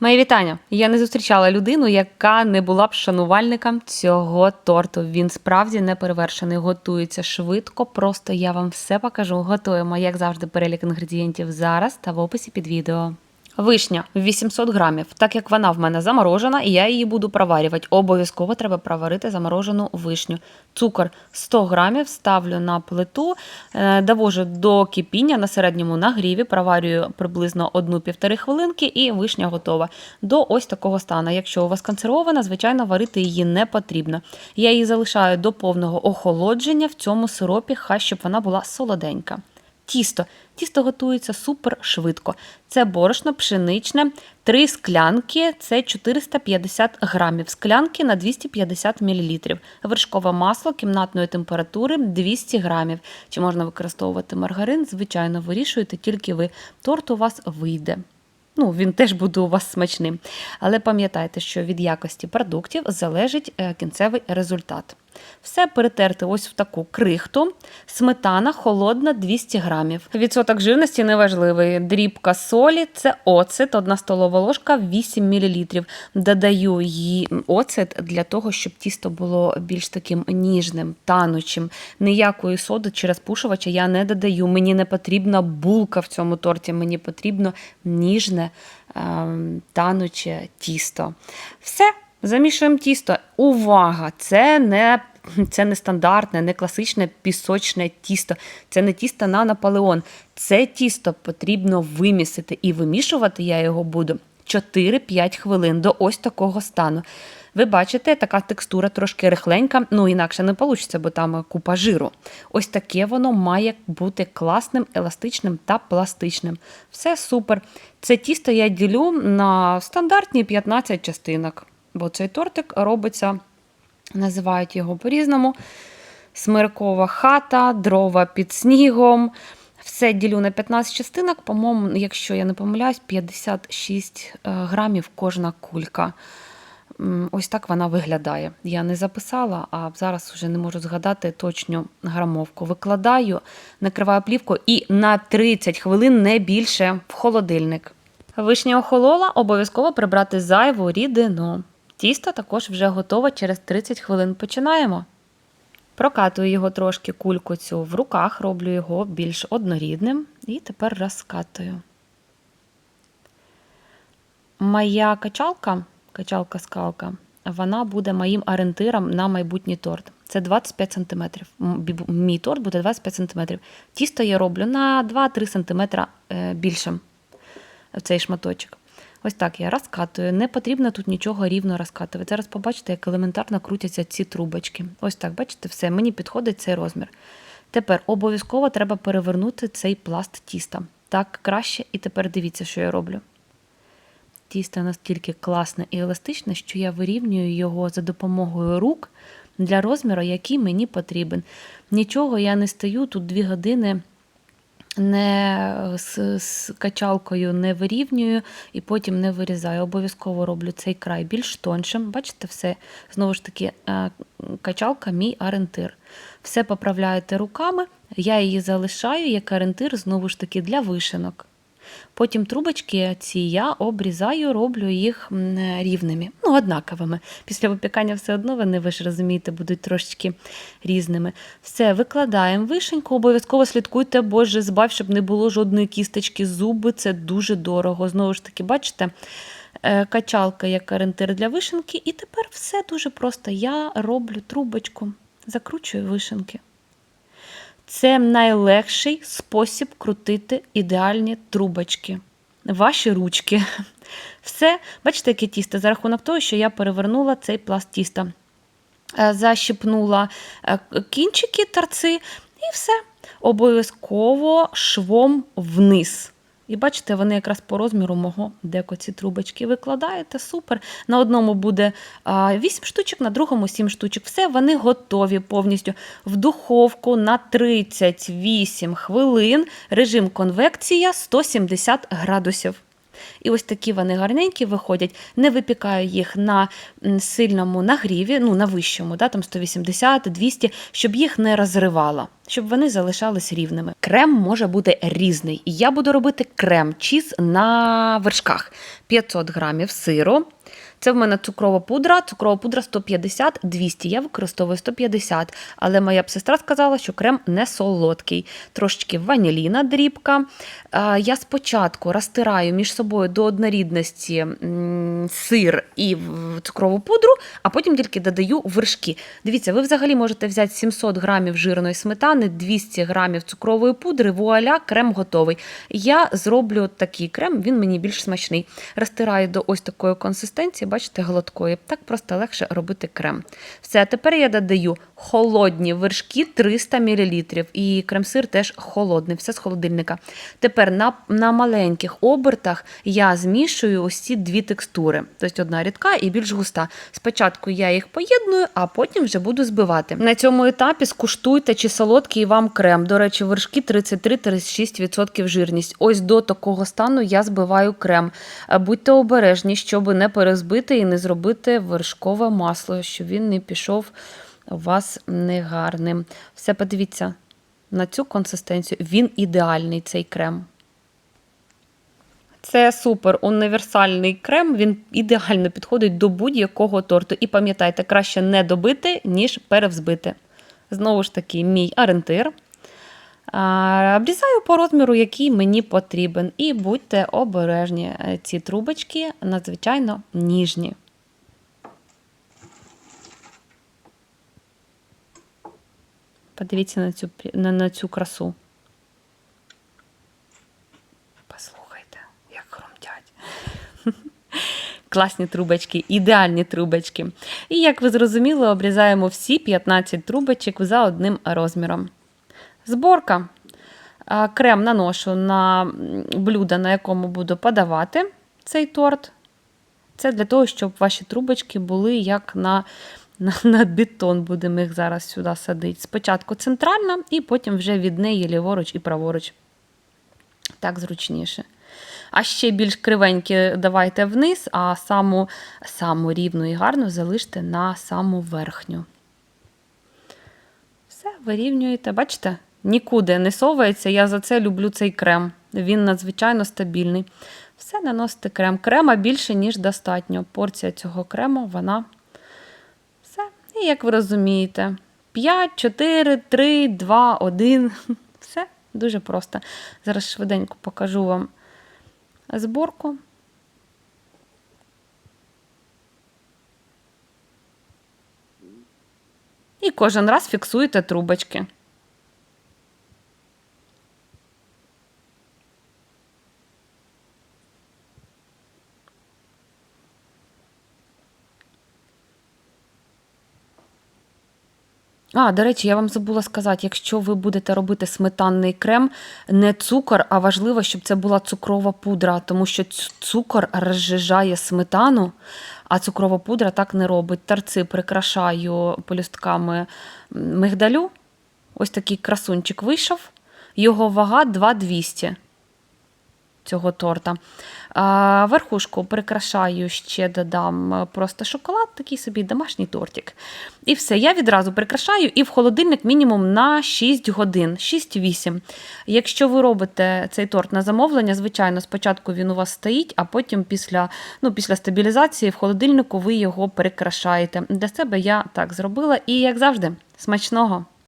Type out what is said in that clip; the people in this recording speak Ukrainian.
Мої вітання. Я не зустрічала людину, яка не була б шанувальником цього торту. Він справді не перевершений, готується швидко. Просто я вам все покажу. Готуємо, як завжди, перелік інгредієнтів зараз та в описі під відео. Вишня 800 грамів. Так як вона в мене заморожена, і я її буду проварювати. Обов'язково треба проварити заморожену вишню. Цукор 100 грамів ставлю на плиту, е, довожу до кипіння на середньому нагріві, проварюю приблизно 1-1,5 хвилинки, і вишня готова. До ось такого стану. Якщо у вас консервована, звичайно, варити її не потрібно. Я її залишаю до повного охолодження в цьому сиропі, хай щоб вона була солоденька. Тісто. Тісто готується супер швидко. Це борошно пшеничне, 3 склянки це 450 грамів, склянки на 250 мл. Вершкове масло кімнатної температури 200 грамів. Чи можна використовувати маргарин? Звичайно, вирішуєте тільки ви. Торт у вас вийде. Ну, він теж буде у вас смачним. Але пам'ятайте, що від якості продуктів залежить е, кінцевий результат. Все перетерти ось в таку крихту. Сметана холодна 200 грамів. Відсоток жирності неважливий. Дрібка солі це оцет, 1 столова ложка 8 мл. Додаю її оцет для того, щоб тісто було більш таким ніжним, танучим. Ніякої соди чи розпушувача я не додаю. Мені не потрібна булка в цьому торті, мені потрібно ніжне, ем, тануче тісто. Все. Замішуємо тісто. Увага! Це не це не стандартне, не класичне пісочне тісто. Це не тісто на Наполеон. Це тісто потрібно вимісити. І вимішувати я його буду 4-5 хвилин до ось такого стану. Ви бачите, така текстура трошки рихленька, ну інакше не вийде, бо там купа жиру. Ось таке воно має бути класним, еластичним та пластичним. Все супер. Це тісто я ділю на стандартні 15 частинок бо цей тортик робиться, називають його по-різному. Смиркова хата, дрова під снігом. Все ділю на 15 частинок, по-моєму, якщо я не помиляюсь, 56 е, грамів кожна кулька. Ось так вона виглядає. Я не записала, а зараз вже не можу згадати точну грамовку. Викладаю, накриваю плівку і на 30 хвилин не більше в холодильник. Вишня охолола, обов'язково прибрати зайву рідину. Тісто також вже готове через 30 хвилин. Починаємо. Прокатую його трошки кульку цю в руках, роблю його більш однорідним і тепер розкатую. Моя качалка, качалка-скалка, вона буде моїм орієнтиром на майбутній торт. Це 25 см. Мій торт буде 25 см. Тісто я роблю на 2-3 см е, більшим в цей шматочок. Ось так я розкатую. Не потрібно тут нічого рівно розкатувати. Зараз побачите, як елементарно крутяться ці трубочки. Ось так, бачите, все, мені підходить цей розмір. Тепер обов'язково треба перевернути цей пласт тіста. Так краще, і тепер дивіться, що я роблю. Тісто настільки класне і еластичне, що я вирівнюю його за допомогою рук для розміру, який мені потрібен. Нічого я не стою тут дві години не з, з качалкою не вирівнюю і потім не вирізаю. Обов'язково роблю цей край більш тоншим. Бачите, все, знову ж таки, е, качалка мій орієнтир. Все поправляєте руками, я її залишаю як орієнтир, знову ж таки, для вишенок. Потім трубочки ці я обрізаю, роблю їх рівними, ну, однаковими. Після випікання все одно вони, ви ж розумієте, будуть трошечки різними. Все, викладаємо вишеньку, обов'язково слідкуйте, боже, збав, щоб не було жодної кісточки, зуби це дуже дорого. Знову ж таки, бачите? Е, качалка як орієнтир для вишенки, і тепер все дуже просто. Я роблю трубочку, закручую вишенки. Це найлегший спосіб крутити ідеальні трубочки. Ваші ручки. Все, бачите, яке тісто, за рахунок того, що я перевернула цей пласт тіста. Е, защипнула е, кінчики торци, і все. Обов'язково швом вниз. І бачите, вони якраз по розміру мого деко ці трубочки викладаєте, супер. На одному буде 8 штучок, на другому 7 штучок. Все, вони готові повністю в духовку на 38 хвилин. Режим конвекція 170 градусів. І ось такі вони гарненькі виходять. Не випікаю їх на сильному нагріві, ну на вищому, да, там 180-200, щоб їх не розривало, щоб вони залишались рівними. Крем може бути різний. І я буду робити крем чіз на вершках. 500 грамів сиру. Це в мене цукрова пудра, цукрова пудра 150-200. Я використовую 150, але моя б сестра сказала, що крем не солодкий. Трошечки ваніліна дрібка. Я спочатку розтираю між собою до однорідності сир і цукрову пудру, а потім тільки додаю вершки. Дивіться, ви взагалі можете взяти 700 грамів жирної сметани, 200 грамів цукрової пудри, вуаля, крем готовий. Я зроблю такий крем, він мені більш смачний. Розтираю до ось такої консистенції, бачите, гладкої. Так просто легше робити крем. Все, тепер я додаю холодні вершки 300 мл. І крем-сир теж холодний, все з холодильника. Тепер на, на маленьких обертах я змішую ось ці дві текстури. Тобто одна рідка і більш густа. Спочатку я їх поєдную, а потім вже буду збивати. На цьому етапі скуштуйте, чи солодкий вам крем. До речі, вершки 33-36% жирність. Ось до такого стану я збиваю крем. Будьте обережні, щоб не перезбити і не зробити вершкове масло, щоб він не пішов у вас негарним. Все, подивіться на цю консистенцію. Він ідеальний, цей крем. Це супер універсальний крем. Він ідеально підходить до будь-якого торту. І пам'ятайте, краще не добити, ніж перевзбити. Знову ж таки, мій орієнтир. Обрізаю по розміру, який мені потрібен. І будьте обережні. Е, Ці трубочки надзвичайно ніжні. Подивіться на цю, на, на цю красу. Послухайте, як хрумтять. Класні трубочки, ідеальні трубочки. І як ви зрозуміли, обрізаємо всі 15 трубочок за одним розміром. Зборка. Крем наношу на блюдо, на якому буду подавати цей торт. Це для того, щоб ваші трубочки були як на, на, на бетон, будемо їх зараз сюди садити. Спочатку центральна, і потім вже від неї ліворуч і праворуч. Так зручніше. А ще більш кривенькі давайте вниз, а саму, саму рівну і гарну залиште на саму верхню. Все, вирівнюєте. Бачите? Нікуди не совається. Я за це люблю цей крем. Він надзвичайно стабільний. Все наносите крем. Крема більше, ніж достатньо. Порція цього крему, вона все. І як ви розумієте, 5, 4, 3, 2, 1. Все дуже просто. Зараз швиденько покажу вам зборку. І кожен раз фіксуєте трубочки. А, до речі, я вам забула сказати, якщо ви будете робити сметанний крем, не цукор, а важливо, щоб це була цукрова пудра, тому що цукор розжижає сметану, а цукрова пудра так не робить. Тарци прикрашаю полюстками мигдалю. Ось такий красунчик вийшов. Його вага 2200 цього торта. Верхушку прикрашаю, ще додам е, просто шоколад, такий собі домашній тортик. І все, я відразу прикрашаю і в холодильник мінімум на 6 годин, 6-8. Якщо ви робите цей торт на замовлення, звичайно, спочатку він у вас стоїть, а потім після, ну, після стабілізації в холодильнику ви його прикрашаєте. Для себе я так зробила і, як завжди, смачного!